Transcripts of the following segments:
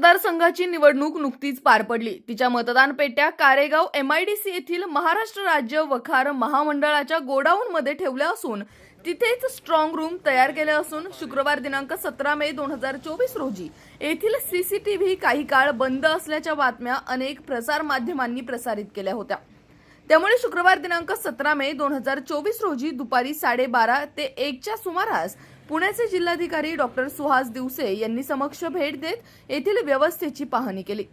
मतदारसंघाची निवडणूक नुकतीच पार पडली. तिच्या मतदान पेट्या कारेगाव एमआयडीसी येथील महाराष्ट्र राज्य वखार महामंडळाच्या गोडाऊनमध्ये ठेवल्या असून तिथेच स्ट्रॉंग रूम तयार केले असून शुक्रवार दिनांक सतरा मे दोन हजार चोवीस रोजी येथील सीसीटीव्ही काही काळ बंद असल्याच्या बातम्या अनेक प्रसार माध्यमांनी प्रसारित केल्या होत्या. त्यामुळे शुक्रवार दिनांक सतरा मे दोन हजार चोवीस रोजी दुपारी साडेबारा ते एकच्या सुमारास पुण्याचे जिल्हाधिकारी डॉक्टर सुहास दिवसे यांनी समक्ष भेट देत येथील व्यवस्थेची पाहणी केली.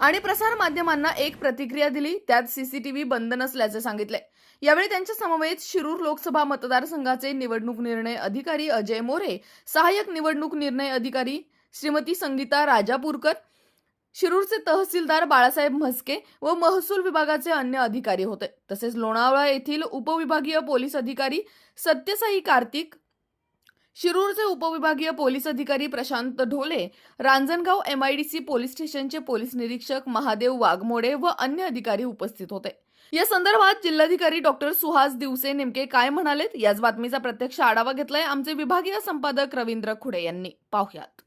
आणि प्रसार माध्यमांना एक प्रतिक्रिया दिली त्यात सीसीटीव्ही बंद नसल्याचे सांगितले. यावेळी त्यांच्या समवेत शिरूर लोकसभा मतदारसंघाचे निवडणूक निर्णय अधिकारी अजय मोरे सहाय्यक निवडणूक निर्णय अधिकारी श्रीमती संगीता राजापूरकर शिरूरचे तहसीलदार बाळासाहेब म्हस्के व महसूल विभागाचे अन्य अधिकारी होते. तसेच लोणावळा येथील उपविभागीय पोलीस अधिकारी सत्यसाई कार्तिक शिरूरचे उपविभागीय पोलीस अधिकारी प्रशांत ढोले रांजणगाव एमआयडीसी पोलीस स्टेशनचे पोलीस निरीक्षक महादेव वाघमोडे व अन्य अधिकारी उपस्थित होते. या संदर्भात जिल्हाधिकारी डॉक्टर सुहास दिवसे नेमके काय म्हणालेत? याच बातमीचा प्रत्यक्ष आढावा घेतलाय आमचे विभागीय संपादक रवींद्र खुडे यांनी. पाहुयात.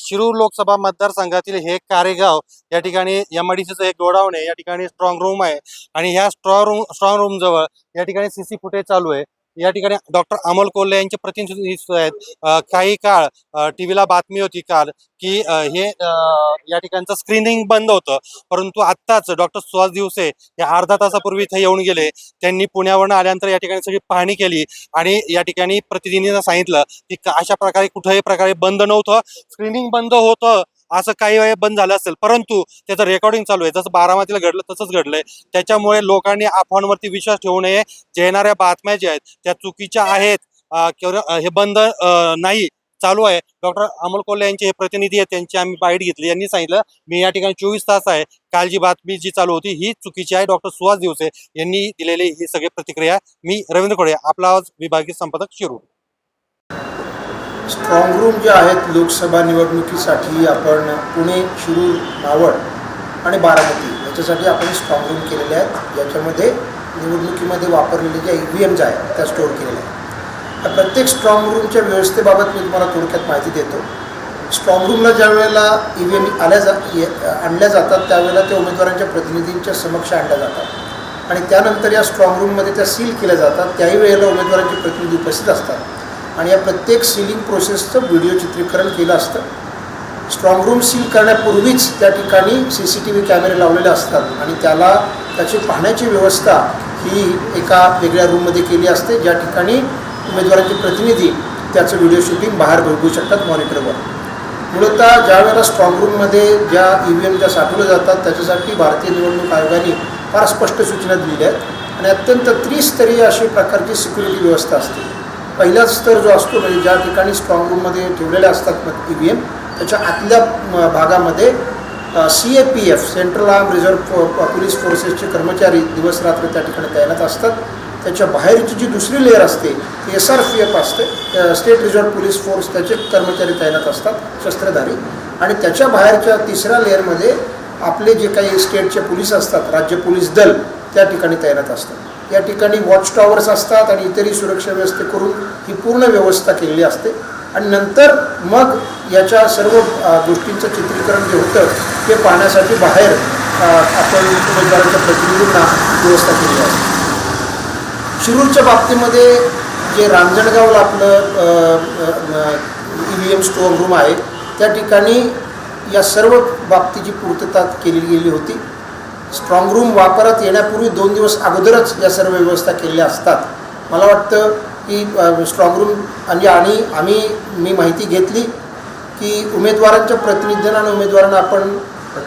शिरूर लोकसभा मतदारसंघातील हे कारेगाव या ठिकाणी एम आय एक गोडाऊन आहे. या ठिकाणी स्ट्रॉंग रूम आहे. आणि ह्या स्ट्रॉंग रूम स्ट्रॉंग रूम जवळ या ठिकाणी सीसी फुटेज चालू आहे. या ठिकाणी डॉक्टर अमोल कोल्हे यांचे प्रतिनिधी आहेत. काही काळ टीव्हीला बातमी होती काल की हे या ठिकाणचं स्क्रीनिंग बंद होतं. परंतु आत्ताच डॉक्टर सुहास दिवसे हे अर्धा तासापूर्वी इथे येऊन गेले. त्यांनी पुण्यावरून आल्यानंतर या ठिकाणी सगळी पाहणी केली आणि या ठिकाणी प्रतिनिधींना सांगितलं की अशा प्रकारे कुठल्याही प्रकारे बंद नव्हतं. स्क्रीनिंग बंद होतं. असं काही वेळ बंद झालं असेल. परंतु त्याचं रेकॉर्डिंग चालू आहे. जसं बारामतीला घडलं तसंच घडलंय. त्याच्यामुळे लोकांनी अफवांवरती विश्वास ठेवू नये. जे येणाऱ्या बातम्या ज्या आहेत त्या चुकीच्या आहेत. किंवा हे बंद नाही चालू आहे. डॉक्टर अमोल कोल्हे यांचे हे प्रतिनिधी आहेत. त्यांची आम्ही बाईट घेतली. यांनी सांगितलं मी या ठिकाणी चोवीस तास आहे. काल जी बातमी जी चालू होती ही चुकीची आहे. डॉक्टर सुहास दिवसे यांनी दिलेली ही सगळी प्रतिक्रिया मी रवींद्र खोडे आपला आवाज विभागीय संपादक शिरू स्ट्रॉंग रूम जे आहेत लोकसभा निवडणुकीसाठी आपण पुणे शिरूर मावळ आणि बारामती याच्यासाठी आपण स्ट्रॉंग रूम केलेले आहेत. ज्याच्यामध्ये निवडणुकीमध्ये वापरलेले ज्या ई व्ही एम्स आहेत त्या स्टोअर केलेल्या आहेत. त्या प्रत्येक स्ट्रॉंग रूमच्या व्यवस्थेबाबत मी तुम्हाला थोडक्यात माहिती देतो. स्ट्रॉंग रूमला ज्या वेळेला ई व्ही एम आल्या जा आणल्या जातात त्यावेळेला त्या उमेदवारांच्या प्रतिनिधींच्या समक्ष आणल्या जातात. आणि त्यानंतर या स्ट्रॉंग रूममध्ये त्या सील केल्या जातात. त्याही वेळेला उमेदवारांचे प्रतिनिधी उपस्थित असतात. आणि या प्रत्येक सिलिंग प्रोसेसचं व्हिडिओ चित्रीकरण केलं असतं. स्ट्रॉंग रूम सील करण्यापूर्वीच त्या ठिकाणी सी सी टी व्ही कॅमेरे लावलेले असतात आणि त्याला त्याची पाहण्याची व्यवस्था ही एका वेगळ्या रूममध्ये केली असते ज्या ठिकाणी उमेदवारांचे प्रतिनिधी त्याचं व्हिडिओ शूटिंग बाहेर बघू शकतात मॉनिटरवर मूलतः ज्या वेळेला स्ट्रॉंग रूममध्ये ज्या ई व्ही एम ज्या साठवल्या जातात त्याच्यासाठी भारतीय निवडणूक आयोगाने फार स्पष्ट सूचना दिलेल्या आहेत. आणि अत्यंत त्रिस्तरीय अशी प्रकारची सिक्युरिटी व्यवस्था असते. पहिला स्तर जो असतो म्हणजे ज्या ठिकाणी स्ट्रॉंग रूममध्ये ठेवलेल्या असतात ई व्ही एम त्याच्या आतल्या म, भागामध्ये C A P F central arm reserve police फोर्सेसचे कर्मचारी दिवस रात्र त्या ठिकाणी तैनात असतात. त्याच्या बाहेरची जी दुसरी लेअर असते ती एस आर पी एफ असते. स्टेट रिझर्व पोलीस फोर्स त्याचे कर्मचारी तैनात असतात शस्त्रधारी. आणि त्याच्या बाहेरच्या तिसऱ्या लेअरमध्ये आपले जे काही स्टेटचे पोलीस असतात राज्य पोलीस दल त्या ठिकाणी तैनात असतात. या ठिकाणी वॉच टॉवर्स असतात आणि इतरही सुरक्षा व्यवस्थे करून ही पूर्ण व्यवस्था केलेली असते. आणि नंतर मग याच्या सर्व गोष्टींचं चित्रीकरण जे होतं ते पाहण्यासाठी बाहेर आपण उमेदवारांच्या प्रतिनिधींना व्यवस्था केली आहे. शिरूरच्या बाबतीमध्ये जे रांजणगावला आपलं E V M strong room आहे त्या ठिकाणी या सर्व बाबतीची पूर्तता केली गेली होती. स्ट्रॉंग रूम वापरत येण्यापूर्वी दोन दिवस अगोदरच या सर्व व्यवस्था केलेल्या असतात. मला वाटतं की स्ट्रॉंग रूम आणि आणि आम्ही मी माहिती घेतली की उमेदवारांच्या प्रतिनिधींना आणि उमेदवारांना आपण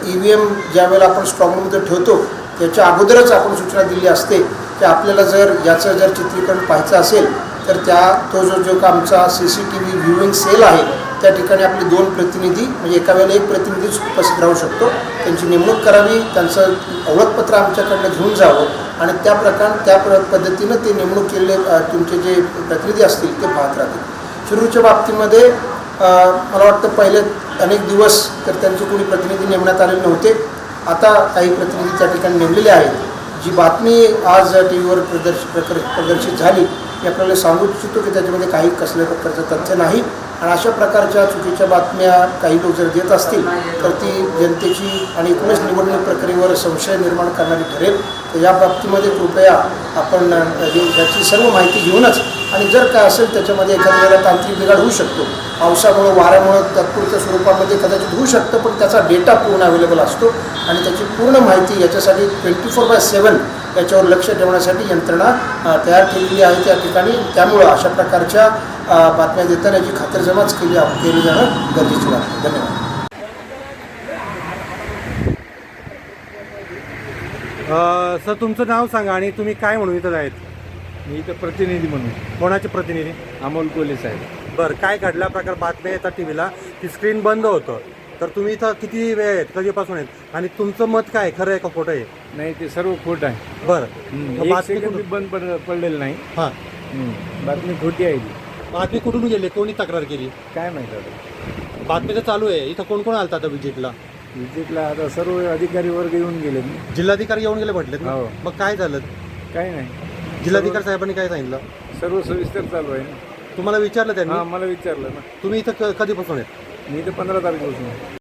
ई व्ही एम ज्या वेळेला आपण स्ट्रॉंग रूममध्ये ठेवतो त्याच्या अगोदरच आपण सूचना दिली असते की आपल्याला जर याचं जर चित्रीकरण पाहायचं असेल तर त्या तो जो जो का आमचा C C T V viewing cell आहे त्या ठिकाणी आपले दोन प्रतिनिधी म्हणजे एका वेळेला एक प्रतिनिधीच उपस्थित राहू शकतो. त्यांची नेमणूक करावी त्यांचं ओळखपत्र आमच्याकडनं घेऊन जावं आणि त्या प्रकार त्या प्र पद्धतीनं ते नेमणूक केलेले तुमचे जे प्रतिनिधी असतील ते पाहत राहतील. शिरूरच्या बाबतीमध्ये मला वाटतं पहिले अनेक दिवस तर त्यांचे कोणी प्रतिनिधी नेमण्यात आलेले नव्हते. आता काही प्रतिनिधी त्या ठिकाणी नेमलेले आहेत. जी बातमी आज टी व्हीवर प्रदर्श प्रकर- प्रदर्शित झाली मी आपल्याला सांगू इच्छितो की त्याच्यामध्ये काही कसल्या प्रकारचं तथ्य नाही. आणि अशा प्रकारच्या चुकीच्या बातम्या काही लोक जर देत असतील तर ती जनतेची आणि एकूणच निवडणूक प्रक्रियेवर संशय निर्माण करणारी ठरेल. तर या बाबतीमध्ये कृपया आपण याची सर्व माहिती घेऊनच आणि जर काय असेल त्याच्यामध्ये एखाद्या वेळेला तांत्रिक बिघाड होऊ शकतो. पावसामुळं वाऱ्यामुळं तात्पुरत्या स्वरूपामध्ये कदाचित होऊ शकतं पण त्याचा डेटा पूर्ण अवेलेबल असतो. आणि त्याची पूर्ण माहिती याच्यासाठी ट्वेंटी फोर बाय सेवन याच्यावर लक्ष ठेवण्यासाठी यंत्रणा तयार केलेली आहे त्या ठिकाणी. त्यामुळं अशा प्रकारच्या बातम्या देताना याची खातरजमाच केली केली जाणं गरजेची वाटते धन्यवाद. सर तुमचं नाव सांगा आणि तुम्ही काय म्हणून इथं आहेत? मी इथं प्रतिनिधी म्हणून. कोणाचे प्रतिनिधी? अमोल कोले साहेब. बरं काय घडल्या प्रकार? बातम्या येतात टी व्हीला ती स्क्रीन बंद होतं. तर तुम्ही इथं किती वेळ आहेत? कधीपासून आहेत? आणि तुमचं मत काय खरं आहे का खोटं आहे? नाही ते सर्व खोट आहे. बरं. मग बातमी कुठून- बंद पड पडलेलं नाही. हां. हम्म, बातमी खोटी आहे ती. बातमी कुठून गेली? कोणी तक्रार केली? काय माहिती आता. बातमी तर चालू आहे. इथं कोण कोण आलता आता विजिटला? विजिटला आता सर्व अधिकारी वर्ग येऊन गेले. जिल्हाधिकारी येऊन गेले म्हटलेत ना? हो. मग काय झालं? काय नाही. जिल्हाधिकारी साहेबांनी काय सांगितलं? सर्व सविस्तर चालू आहे ना. तुम्हाला विचारलं हा त्यांनी मला विचारलं ना. तुम्ही इथं क- कधीपासून आहेत? मी इथं पंधरा तारखेपासून